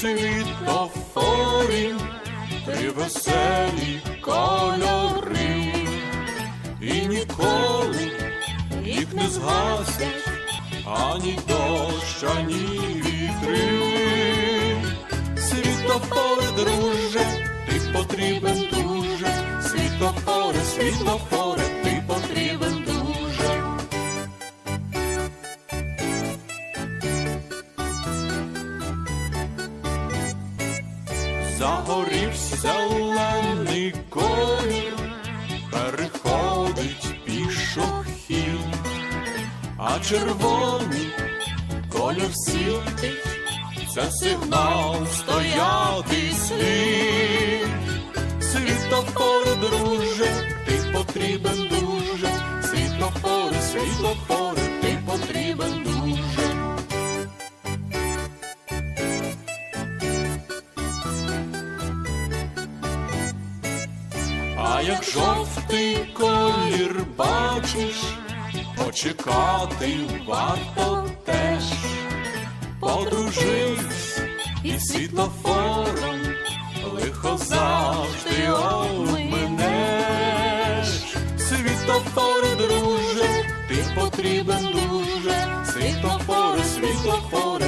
світофорі, три веселі кольори, і ніколи їх не згасять ані дощ, ані вітри. Світофори, друже, ти потрібен дуже, світофори, світофори, Загорів зелений колір, переходить пішохід, а червоний колір світить, це сигнал стояти слід. Світофори, А як жовтий колір бачиш, почекати варто теж, подружись із світлофором, лихо завжди обминеш. Світлофори, друже, ти потрібен дуже, світлофори, світлофори.